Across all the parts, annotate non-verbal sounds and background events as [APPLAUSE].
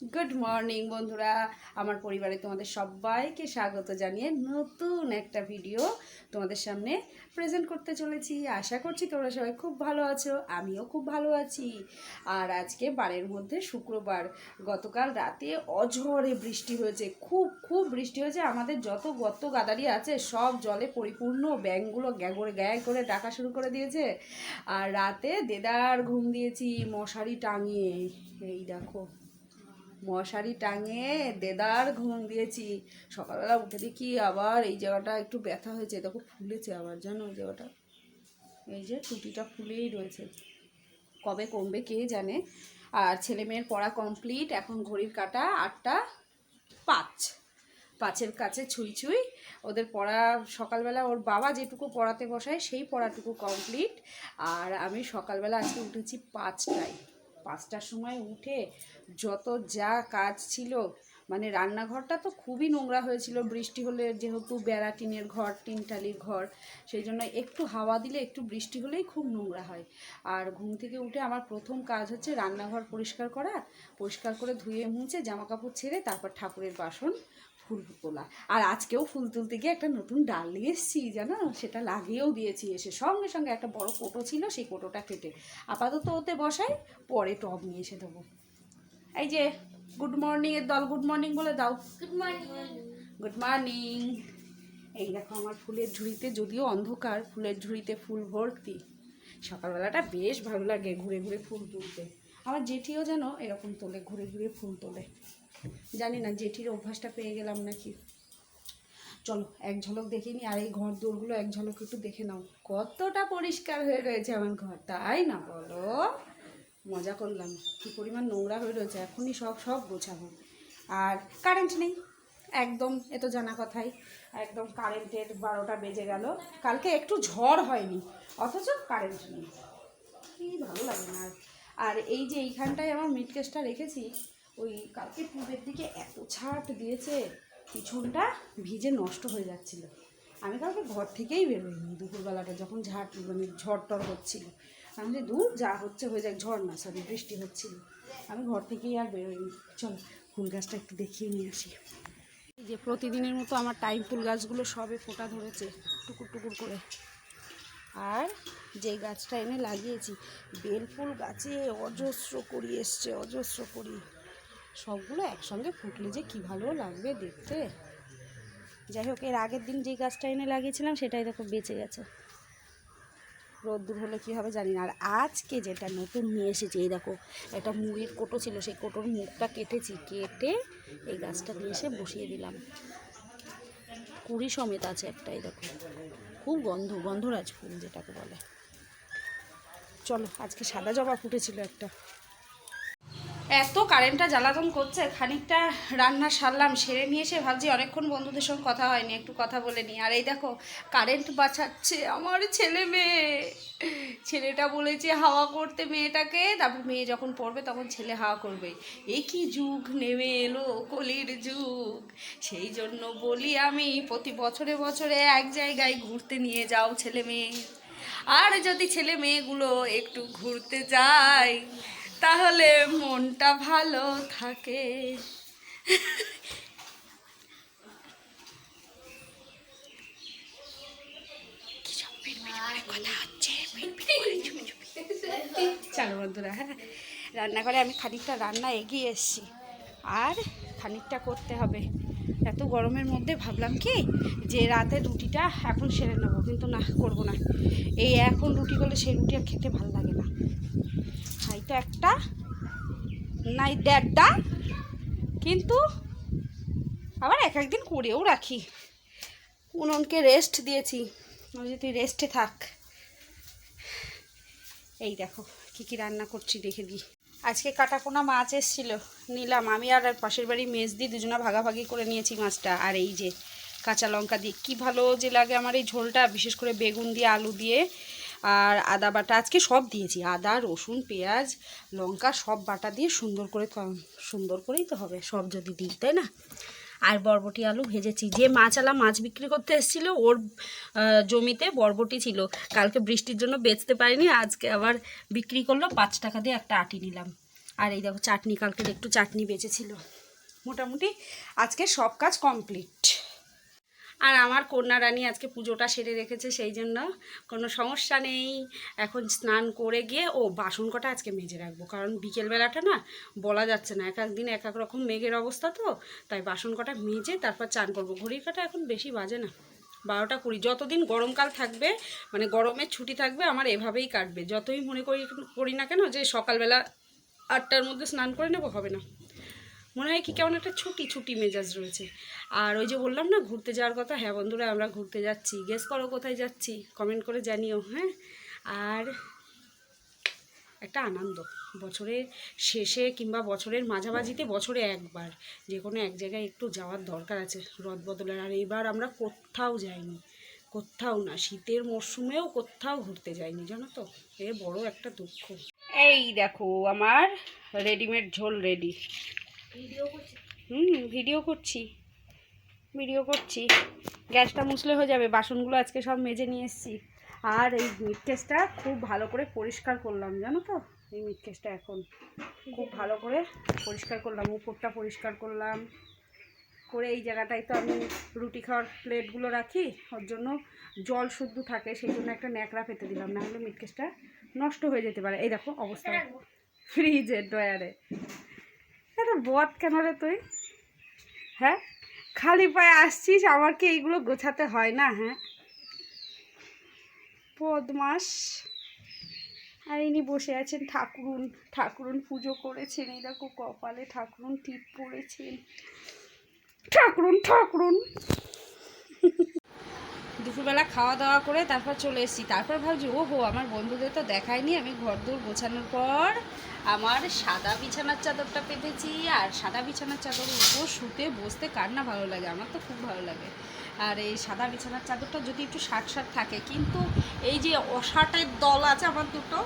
Good morning বন্ধুরা। আমার পরিবারে তোমাদের সবাইকে স্বাগত জানিয়ে নতুন একটা ভিডিও তোমাদের সামনে প্রেজেন্ট করতে চলেছি। আশা করছি তোমরা সবাই খুব ভালো আছো, আমিও খুব ভালো আছি। আর আজকে বারের মধ্যে শুক্রবার, গতকাল রাতে অঝরে বৃষ্টি হয়েছে, খুব খুব বৃষ্টি হয়েছে। আমাদের যত গত গাদারি আছে, সব জলে পরিপূর্ণ ব্যাঙগুলো গ্যাগরে গ্যাগ করে ডাকা শুরু করে দিয়েছে। আর রাতে দেদার ঘুম দিয়েছি মশারি টাঙিয়ে। এই দেখো। মশারি টাঙিয়ে দেদার ঘুম দিয়েছি। সকালবেলা উঠে দেখি আবার এই জায়গাটা একটু ব্যথা হয়েছে। দেখো ফুলেছে আবার, জানো ওই জায়গাটা? এই যে টুটিটা ফুলেই রয়েছে। কবে কমবে কে জানে? আর ছেলে মেয়ের পড়া কমপ্লিট, এখন ঘড়ির কাটা আটটা পাঁচ। পাঁচের কাছে ছুঁই ছুঁই ওদের পড়া, সকালবেলা ওর বাবা যেটুকু পড়াতে বসায় সেই পড়াটুকু কমপ্লিট। আর আমি সকালবেলা আজকে উঠেছি পাঁচটায়। পাঁচটার সময় উঠে যত যা কাজ ছিল মানে রান্নাঘরটা তো খুবই নোংরা হয়েছিল। বৃষ্টি হলে যেহেতু বেড়া টিনের ঘর, টিনটালির ঘর, সেই জন্য একটু হাওয়া দিলে একটু বৃষ্টি হলেই খুব নোংরা হয়। আর ঘুম থেকে উঠে আমার প্রথম কাজ হচ্ছে রান্নাঘর পরিষ্কার করা। পরিষ্কার করে ধুয়ে মুছে জামা কাপড় ছেড়ে তারপর ঠাকুরের বাসন ফুল তোলা। আর আজকেও ফুল তুলতে গিয়ে একটা নতুন ডাল নিয়ে এসেছি জানো? সেটা লাগিয়েও দিয়েছি এসে। সঙ্গে সঙ্গে একটা বড় কোটো ছিল সেই কোটোটা কেটে। আপাতত ওতে বসাই পরে টব নিয়ে এসে দেবো। এই যে গুড মর্নিং এর দল গুড মর্নিং বলে দাও। গুড মর্নিং গুড মর্নিং এই দেখো আমার ফুলের ঝুড়িতে যদিও অন্ধকার ফুলের ঝুড়িতে ফুল ভর্তি। সকালবেলাটা বেশ ভালো লাগে ঘুরে ঘুরে ফুল তুলতে। আমার জেঠিও যেন এরকম তোলে ঘুরে ঘুরে ফুল তোলে। জানি না, জেঠির অভ্যাসটা পেয়ে গেলাম নাকি। চলো, এক ঝলক দেখে নি, আর এই ঘর দৌড়গুলো এক ঝলক একটু দেখে নাও। কতটা পরিষ্কার হয়ে রয়েছে আমার ঘর, তাই না বলো? মজা করলাম, কী পরিমাণ নোংরা হয়ে রয়েছে, এখনই সব সব গোছাবো। আর কারেন্ট নেই, একদম, এ তো জানা কথাই। একদম কারেন্টের বারোটা বেজে গেল, কালকে একটু ঝড় হয়নি, অথচ কারেন্ট নেই। কি ভালো লাগে না আর। এই যে এইখানটায় আমার মিট কেসটা রেখেছি ওই কালকে পূবের দিকে এত ছাট দিয়েছে, পিছনটা ভিজে নষ্ট হয়ে যাচ্ছিল। আমি কালকে ঘর থেকেই বেরোইনি দুপুরবেলাটা, যখন ঝাড় মানে ঝড় টড় হচ্ছিল। আমি যে দূর যা হচ্ছে হয়ে যাক, ঝড় না সরি বৃষ্টি হচ্ছিল। আমি ঘর থেকেই আর বেরোইনি। চল, ফুল গাছটা একটু দেখিয়ে নিয়ে আসি। যে প্রতিদিনের মতো আমার টাইম ফুল গাছগুলো সবে ফোটা ধরেছে, টুকুর টুকুর করে। আর যে গাছটা এনে লাগিয়েছি, বেল ফুল গাছে অজস্র করি, এসছে অজস্র করি। সবগুলো একসঙ্গে ফুটলে যে কী ভালো লাগবে দেখতে। যাই হোক, এর আগের দিন যে গাছটা এনে লাগিয়েছিলাম সেটাই দেখো বেঁচে গেছে। রোদ্দুর হলে কী হবে জানি না। আর আজকে যেটা নতুন নিয়ে এসেছি, এই দেখো, একটা মুড়ির কোটো ছিল, সেই কোটোর মুখটা কেটেছি, কেটে এই গাছটা নিয়ে এসে বসিয়ে দিলাম। কুড়ি সমেত আছে একটা, এই দেখো। খুব গন্ধ, গন্ধরাজ ফুল যেটাকে বলে। চলো, আজকে সাদা জবা ফুটেছিল একটা। এত কারেন্টটা জ্বালাতন করছে, খানিকটা রান্না সারলাম, সেরে নিয়ে এসে ভাবছি অনেকক্ষণ বন্ধুদের সঙ্গে কথা হয়নি, একটু কথা বলে নিই। আর এই দেখো কারেন্ট বাঁচাচ্ছে আমার ছেলে মেয়ে। ছেলেটা বলেছে হাওয়া করতে মেয়েটাকে, তারপর মেয়ে যখন পড়বে তখন ছেলে হাওয়া করবে এ কি যুগ নেমে এলো কলির যুগ। সেই জন্য বলি আমি, প্রতি বছরে বছরে এক জায়গায় ঘুরতে নিয়ে যাও ছেলে মেয়ে। আর যদি ছেলে মেয়েগুলো একটু ঘুরতে যায় তাহলে মনটা ভালো থাকে। চলো বন্ধুরা হ্যাঁ রান্নাঘরে আমি খানিকটা রান্না এগিয়ে এসেছি। আর খানিকটা করতে হবে। এত গরমের মধ্যে ভাবলাম কি, যে রাতে রুটিটা এখন সেরে নেব। কিন্তু না, করব না। এই এখন রুটি করলে সেই রুটি আর খেতে ভালো লাগে একটা নাই দেড়টা। কিন্তু আবার এক একদিন করেও রাখি। উননকে রেস্ট দিয়েছি। আমি যদি রেস্টে থাক। এই দেখো, কি কি রান্না করছি দেখে দিই। আজকে কাটাপোনা মাছ এসেছিল, নিলাম। আমি আর পাশের বাড়ি মেজ দিয়ে দুজনা ভাগাভাগি করে নিয়েছি মাছটা। আর এই যে কাঁচা লঙ্কা দিয়ে, কী ভালো যে লাগে আমার এই ঝোলটা, বিশেষ করে বেগুন দিয়ে, আলু দিয়ে। আর আদা বাটা আজকে সব দিয়েছি। আদা, রসুন, পেঁয়াজ, লঙ্কা সব বাটা দিয়ে সুন্দর করে সুন্দর করেই তো হবে সব যদি দিই, তাই না? আর বরবটি আলু ভেজেছি। যে মাছওয়ালা মাছ বিক্রি করতে এসেছিল, ওর জমিতে বরবটি ছিল। কালকে বৃষ্টির জন্য বেচতে পারিনি, আজকে আবার বিক্রি করল। পাঁচ টাকা দিয়ে একটা আটি নিলাম। আর এই দেখো, চাটনি, কালকে একটু চাটনি বেঁচেছিল। মোটামুটি আজকে সব কাজ কমপ্লিট। আর আমার কন্যা রানী আজকে পুজোটা সেরে রেখেছে সেই জন্য কোনো সমস্যা নেই। এখন স্নান করে গিয়ে, ও বাসন কটা আজকে মেজে রাখব। কারণ বিকেলবেলাটা না বলা যাচ্ছে না। এক এক দিন এক এক রকম মেঘের অবস্থা তো, তাই বাসন কটা মেজে তারপর চান করব। ঘড়ির কাটা এখন বেশি বাজে না। বারোটা কুড়ি। যতদিন গরমকাল থাকবে মানে গরমের ছুটি থাকবে, আমার এভাবেই কাটবে। যতই মনে করি করি না কেন যে সকালবেলা আটটার মধ্যে স্নান করে নেব, হবে না। মনে হয় কি, কেমন একটা ছুটি ছুটি মেজাজ রয়েছে। আর ওই যে বললাম না, ঘুরতে যাওয়ার কথা হ্যাঁ বন্ধুরা, আমরা ঘুরতে যাচ্ছি। গেস করো কোথায় যাচ্ছি? কমেন্ট করে জানিও হ্যাঁ? আর একটা আনন্দ। বছরের শেষে কিংবা বছরের মাঝামাঝিতে বছরে একবার, যে কোনো এক জায়গায় একটু যাওয়ার দরকার আছে। রদ বদলের, আর এবার আমরা কোথাও যাইনি। কোথাও না, শীতের মরশুমেও কোথাও ঘুরতে যাইনি, জানো তো? এ বড় একটা দুঃখ। এই দেখো, আমার রেডিমেড ঝোল রেডি হুম ভিডিও করছি। ভিডিও করছি। গ্যাসটা মুছলে হয়ে যাবে বাসনগুলো আজকে সব মেজে নিয়ে এসেছি। আর এই মিট কেসটা খুব ভালো করে পরিষ্কার করলাম জানো তো? এই মিট কেসটা এখন খুব ভালো করে পরিষ্কার করলাম উপরটা পরিষ্কার করলাম। করে এই জায়গাটায় তো আমি রুটি খাওয়ার প্লেটগুলো রাখি ওর জন্য জল শুদ্ধ থাকে সেই জন্য একটা ন্যাকড়া পেতে দিলাম না হলে মিট কেসটা নষ্ট হয়ে যেতে পারে। এই দেখো অবস্থা। ফ্রিজের ডয়ারে এটা বদ কেন রে তুই? হ্যাঁ? খালি পায়ে আসছিস আমার কি এইগুলো গোছাতে হয় না হ্যাঁ? পদমাস। আর ইনি বসে আছেন, ঠাকুরুন ঠাকুরুন পুজো করেছেন, এই দেখো কপালে ঠাকুরুন টিপ পড়েছেন। ঠাকুরুন ঠাকুরুন। দুপুরবেলা খাওয়া দাওয়া করে তারপর চলে এসেছি। তারপর ভাবছি ও হো আমার বন্ধুদের তো দেখায়নি, আমি ঘর দূর গোছানোর পর আমার সাদা বিছানার চাদরটা পেতেছি আর সাদা বিছানার চাদরের উপর শুতে বসতে কার না ভালো লাগে? আমার তো খুব ভালো লাগে। আর এই সাদা বিছানার চাদরটা যদি একটু শার্ট শার্ট থাকে কিন্তু এই যে অষাটের দল আছে আমার দুটো [LAUGHS]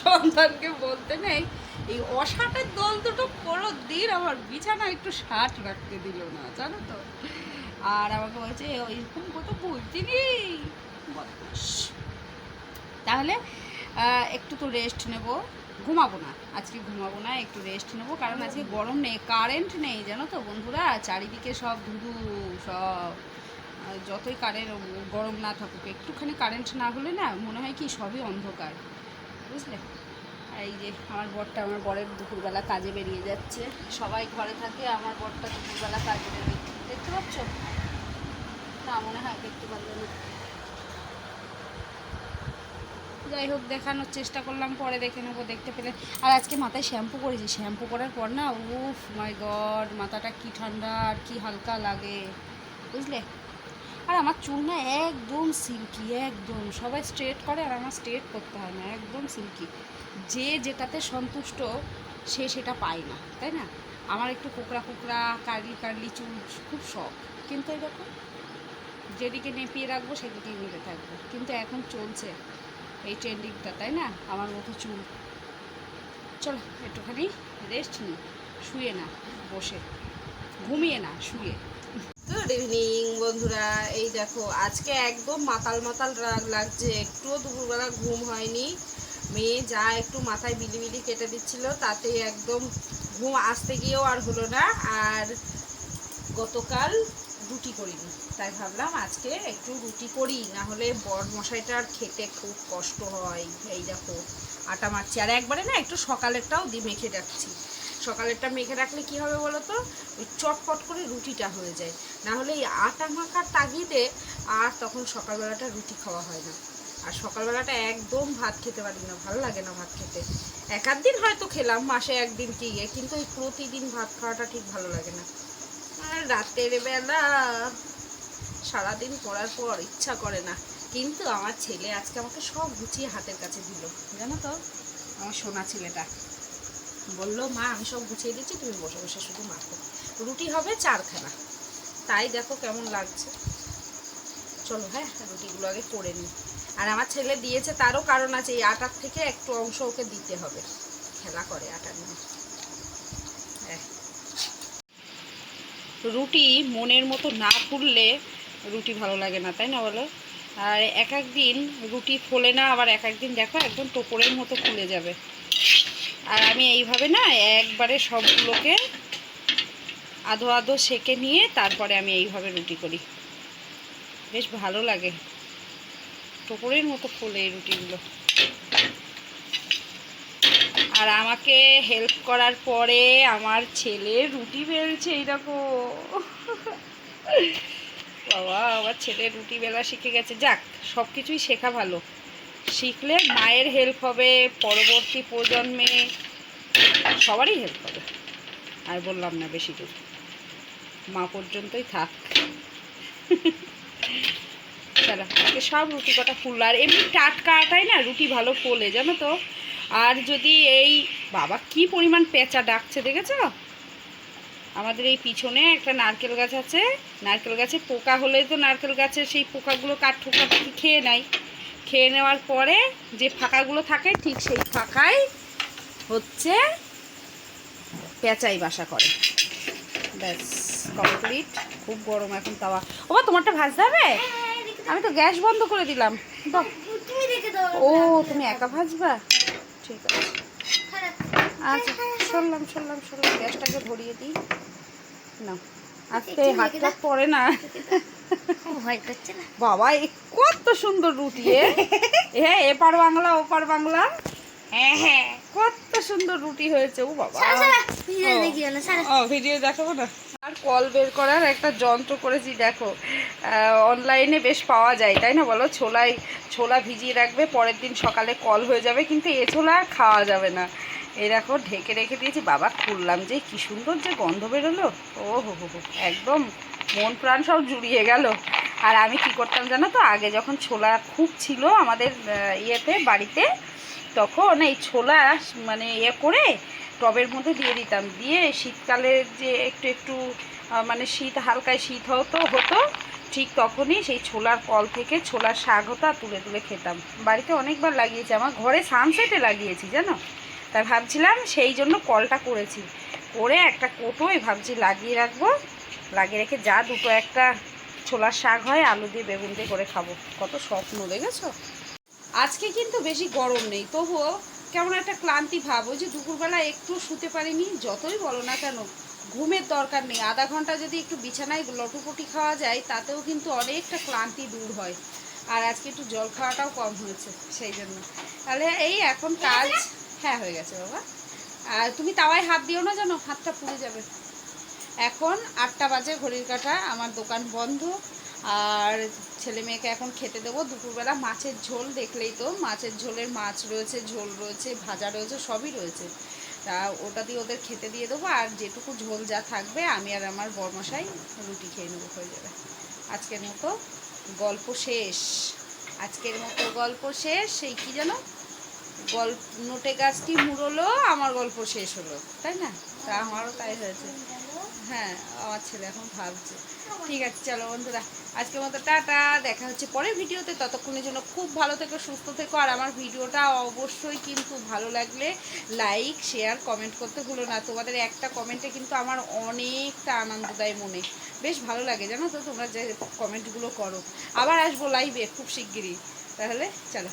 সন্তানকে। বলতে নেই। এই অষাটের দল দুটো কোনো দিন আমার বিছানা একটু শার্ট রাখতে দিল না জানো তো? আর আমাকে বলছে ওইরকম বলতে নেই? বদমাস। তাহলে একটু তো রেস্ট নেব। ঘুমাবো না। আজকে ঘুমাবো না, একটু রেস্ট নেব। কারণ আজকে গরম নেই কারেন্ট নেই, জানো তো বন্ধুরা? চারিদিকে সব ধুধু, সব যতই কারেন্ট গরম না থাকুক, একটুখানি কারেন্ট না হলে না মনে হয় কি সবই অন্ধকার। বুঝলে? এই যে আমার বরটা, আমার বরের দুপুরবেলা কাজে বেরিয়ে যাচ্ছে। সবাই ঘরে থাকে, আমার বরটা দুপুরবেলা কাজে বেরিয়ে দেখতে পাচ্ছ? না, মনে হয় দেখতে পারল না যাই হোক, দেখানোর চেষ্টা করলাম, পরে দেখে নেব, দেখতে পেলে। আর আজকে মাথায় শ্যাম্পু করেছি। শ্যাম্পু করার পর না, উফ মাই গড, মাথাটা কি ঠান্ডা আর কি হালকা লাগে, বুঝলে? আর আমার চুল না একদম সিল্কি, একদম। সবাই স্ট্রেট করে আর আমার স্ট্রেট করতে হয় না, একদম সিল্কি। যে যেটাতে সন্তুষ্ট, সে সেটা পায় না, তাই না? আমার একটু কোকড়া কোকড়া, কার্লি কার্লি চুল খুব শখ। কিন্তু দেখো যেদিকে নেপিয়ে রাখব, সেদিকেই মেরে থাকব। কিন্তু এখন চলছে। এই ট্রেন্ডিংটা তাই না? আমার মতো চুল। চলো, একটুখানি রেস্ট নিই। শুয়ে না, বসে। ঘুমিয়ে না, শুয়ে। গুড ইভিনিং বন্ধুরা। এই দেখো, আজকে একদম মাতাল মাতাল রাগ লাগছে। একটুও দুপুরবেলা ঘুম হয়নি। মেয়ে যা একটু মাথায় বিলিবিলি কেটে দিচ্ছিল, তাতে একদম ঘুম আসতে গিয়েও আর হলো না। আর গতকাল রুটি করিনি। তাই ভাবলাম আজকে একটু রুটি করি না হলে বড় মশাইটার খেতে খুব কষ্ট হয়। এই দেখো, আটা মারছি। আর একবারে না একটু সকালেরটাও দি মেখে রাখছি। সকালেরটা মেখে রাখলে কি হবে বলো তো ওই চটপট করে রুটিটা হয়ে যায়। না হলে এই আটা মাখার তাগিদে আর তখন সকালবেলাটা রুটি খাওয়া হয় না। আর সকালবেলাটা একদম ভাত খেতে পারি না, ভালো লাগে না ভাত খেতে। এক দিন হয়তো খেলাম, মাসে একদিন কি কিন্তু এই প্রতিদিন ভাত খাওয়াটা ঠিক ভালো লাগে না। রাতের বেলা। সারাদিন পড়ার পর ইচ্ছা করে না। কিন্তু আমার ছেলে আজকে আমাকে সব গুছিয়ে হাতের কাছে দিল। জানো তো? আমার সোনা ছেলেটা। বলল, মা, আমি সব গুছিয়ে দিচ্ছি, তুমি বসে বসে শুধু মাখো। রুটি হবে চারখানা। তাই দেখো কেমন লাগছে। চলো হ্যাঁ রুটিগুলো আগে করে নিই। আর আমার ছেলে দিয়েছে, তারও কারণ আছে, এই আটার থেকে একটু অংশ ওকে দিতে হবে। খেলা করে আটা নিয়ে রুটি মনের মতো না ফুললে রুটি ভালো লাগে না, তাই না বলো? আর এক এক দিন রুটি ফোলে না, আবার এক এক দিন দেখো একদম টোপরের মতো ফুলে যাবে। আর আমি এইভাবে না একবারে সবগুলোকে আধো আধো সেকে নিয়ে তারপরে আমি এইভাবে রুটি করি। বেশ ভালো লাগে। টোপরের মতো ফোলে এই রুটিগুলো। আর আমাকে হেল্প করার পরে আমার ছেলে রুটি বেলছে, এই দেখো। বাবা, আমার ছেলে রুটি বেলা শিখে গেছে। যাক সব কিছুই শেখা ভালো। শিখলে মায়ের হেল্প হবে, পরবর্তী প্রজন্মে সবারই হেল্প হবে। আর বললাম না বেশি দূর। মা পর্যন্তই থাক। সব রুটি কটা ফুল আর এমনি টাটকা আটাই না, রুটি ভালো ফোলে, জানো তো? আর যদি এই বাবা কি পরিমাণ পেঁচা ডাকছে দেখেছ? আমাদের এই পিছনে একটা নারকেল গাছ আছে। নারকেল গাছে পোকা হলে তো নারকেল গাছের সেই পোকাগুলো কাঠ ঠোকা খেয়ে নেয়। খেয়ে নেওয়ার পরে যে ফাঁকাগুলো থাকে ঠিক সেই ফাঁকায় হচ্ছে পেঁচাই বাসা করে। ব্যাস কমপ্লিট। খুব গরম এখন তাওয়া। ও বা তোমারটা ভাজতে হবে? আমি তো গ্যাস বন্ধ করে দিলাম। ও তুমি একা ভাজবা? ঠিক আছে। আচ্ছা সরলাম সরলাম সরলাম গ্যাসটাকে ভরিয়ে দিই। না। আজকে হাতটা পরে না। বাবা এ কত সুন্দর রুটি এ। [LAUGHS] হ্যাঁ এপার বাংলা ওপার বাংলা। হ্যাঁ হ্যাঁ। কত সুন্দর রুটি হয়েছে ও বাবা। ও। না ভিডিও দেখাবো না? আর কল বের করার একটা যন্ত্র করেছি দেখো। অনলাইনে বেশ পাওয়া যায় তাই না বলো? ছোলায় ছোলা ভিজিয়ে রাখবে পরের দিন সকালে কল হয়ে যাবে কিন্তু এ ছোলা আর খাওয়া যাবে না। এই দেখো ঢেকে রেখে দিয়েছি বাবা খুললাম যে কি সুন্দর যে গন্ধ বেরোলো। ও হো হো হো একদম মন প্রাণ সব জুড়িয়ে গেল। আর আমি কি করতাম জানো তো আগে যখন ছোলা খুব ছিল আমাদের ইয়েতে বাড়িতে তখন এই ছোলা মানে ইয়ে করে টবের মধ্যে দিয়ে দিতাম। দিয়ে শীতকালে যে একটু একটু মানে শীত, হালকায় শীত হতো হতো, ঠিক তখনই সেই ছোলার কল থেকে ছোলার শাক হতো আর তুলে তুলে খেতাম। বাড়িতে অনেকবার লাগিয়েছি, আমার ঘরে সানসেটে লাগিয়েছি, জানো? তাই ভাবছিলাম সেই জন্য কলটা করেছি। করে একটা কোটোই ভাবছি লাগিয়ে রাখব, লাগিয়ে রেখে যা দুটো একটা ছোলার শাক হয়, আলু দিয়ে বেগুন দিয়ে করে খাব। কত স্বপ্ন, দেখেছ? আজকে কিন্তু বেশি গরম নেই তবুও কেমন একটা ক্লান্তি ভাব। ওই যে দুপুরবেলা একটু শুতে পারিনি যতই বলো না কেন ঘুমের দরকার নেই। আধা ঘণ্টা যদি একটু বিছানায় লটুপটি খাওয়া যায় তাতেও কিন্তু অনেকটা ক্লান্তি দূর হয়। আর আজকে একটু জল খাওয়াটাও কম হয়েছে সেই জন্য। তাহলে এই এখন কাজ হ্যাঁ হয়ে গেছে বাবা। আর তুমি তাওয়ায় হাত দিও না জানো হাতটা পুড়ে যাবে। এখন আটটা বাজে ঘড়ির কাঁটা আমার দোকান বন্ধ। আর ছেলে মেয়েকে এখন খেতে দেবো। দুপুরবেলা মাছের ঝোল দেখলেই তো, মাছের ঝোলের মাছ রয়েছে, ঝোল রয়েছে, ভাজা রয়েছে, সবই রয়েছে। তা ওটা দিয়ে ওদের খেতে দিয়ে দেবো, আর যেটুকু ঝোল যা থাকবে, আমি আর আমার বরমশাই রুটি খেয়ে নেব, হয়ে যাবে। আজকের মতো গল্প শেষ। আজকের মতো গল্প শেষ সেই কি জানো গল্প, নোটে গাছটি মুড়লো, আমার গল্প শেষ হলো। তাই না? তা আমারও তাই হয়েছে। হ্যাঁ আমার ছেলে এখন ভাবছে। ঠিক আছে, চলো বন্ধুরা, আজকের মতো টাটা। দেখা হচ্ছে পরের ভিডিওতে। ততক্ষণের জন্য খুব ভালো থেকো, সুস্থ থেকো। আর আমার ভিডিওটা অবশ্যই কিন্তু ভালো লাগলে লাইক, শেয়ার, কমেন্ট করতে ভুলো না। তোমাদের একটা কমেন্টে কিন্তু আমার অনেকটা আনন্দ দেয় মনে। বেশ ভালো লাগে, জানো তো? তোমরা যে কমেন্টগুলো করো। আবার আসব লাইভে খুব শিগগিরই। তাহলে চলো।